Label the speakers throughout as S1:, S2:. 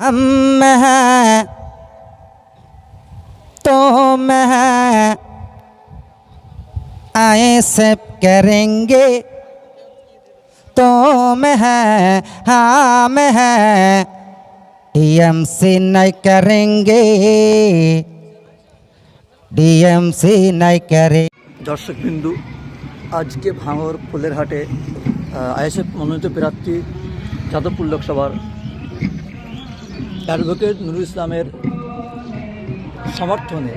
S1: हम हैं तुम हैं आए सब करेंगे तुम हैं हम हैं डीएमसी नहीं करेंगे डीएमसी नहीं करेंगे
S2: দর্শকবিন্দু আজকে ভাঙর ফুলের হাটে আইএসএফ মনোনীত প্রার্থী যাদবপুর লোকসভার অ্যাডভোকেট নুরুল ইসলামের সমর্থনে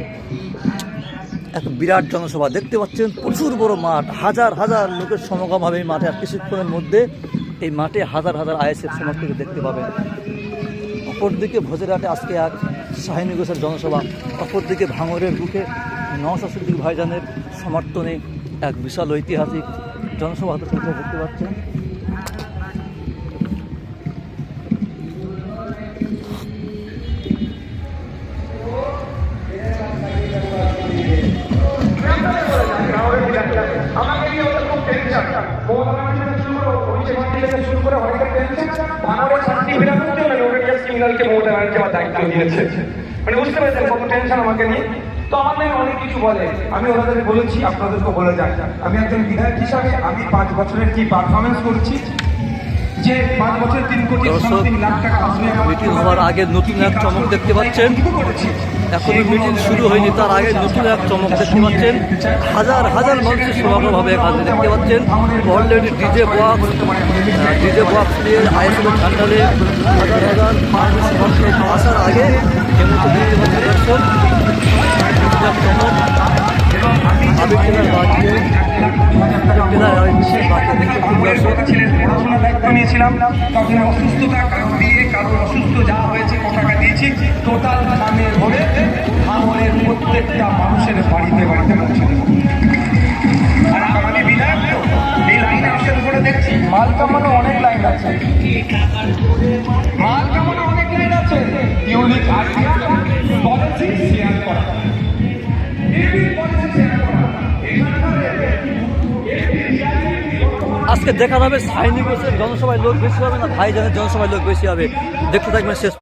S2: এক বিরাট জনসভা। দেখতে পাচ্ছেন, প্রচুর বড় মাঠ। হাজার হাজার লোকের সমাগম হবে এই মাঠে। আর কিছুক্ষণের মধ্যে এই মাঠে হাজার হাজার আইএসএফ সমর্থক দেখতে পাবেন। অপরদিকে ভোজেরহাটে আজকে এক শাহিনী ঘোষের জনসভা। অপরদিকে ভাঙরের বুকে নওশা সিদ্দিক ভাইজানের সমর্থনে এক বিশাল ঐতিহাসিক জনসভা হতে দেখতে পাচ্ছেন।
S3: আমার দায়িত্ব দিয়েছে। মানে বুঝতে পেরেছেন টেনশন আমাকে নিয়ে? তো অনেক কিছু বলে। আমি বলেছি বলে আমি একজন বিধায়ক হিসাবে আমি পাঁচ বছরের কি পারফরমেন্স করছি
S2: দর্শক, মিটিং হওয়ার আগে নতুন এক চমক দেখতে পাচ্ছেন।
S3: করেছি।
S2: এখনও মিটিং শুরু হয়নি তার আগে নতুন এক চমক দেখতে পাচ্ছেন। হাজার হাজার মানুষের সমাগম হবে এখানে দেখতে পাচ্ছেন। Already DJ box DJ box দিয়ে আইএসএল ঠান্ডালে হাজার হাজার মানুষ আসার আগে দেখতে পাচ্ছেন দর্শক
S3: দায়িত্ব নিয়েছিলাম তখন অসুস্থতা কারণ দিয়ে কারোর অসুস্থ যা হয়েছে ও টাকা দিয়েছি টোটাল নামে ভরে ভাঙনের প্রত্যেকটা মানুষের বাড়িতে বাড়িতে পৌঁছে আর আমাদের বিধায়ক তো, এই লাইনে আসার পরে দেখছি। মাল কামানো অনেক লাইন আছে। মাল কামানো
S2: আজকে দেখা যাবে সাইনি বসে জনসভায় লোক বেশি হবে না, ভাইজানের জনসভায় লোক বেশি হবে। দেখতে থাকবেন শেষ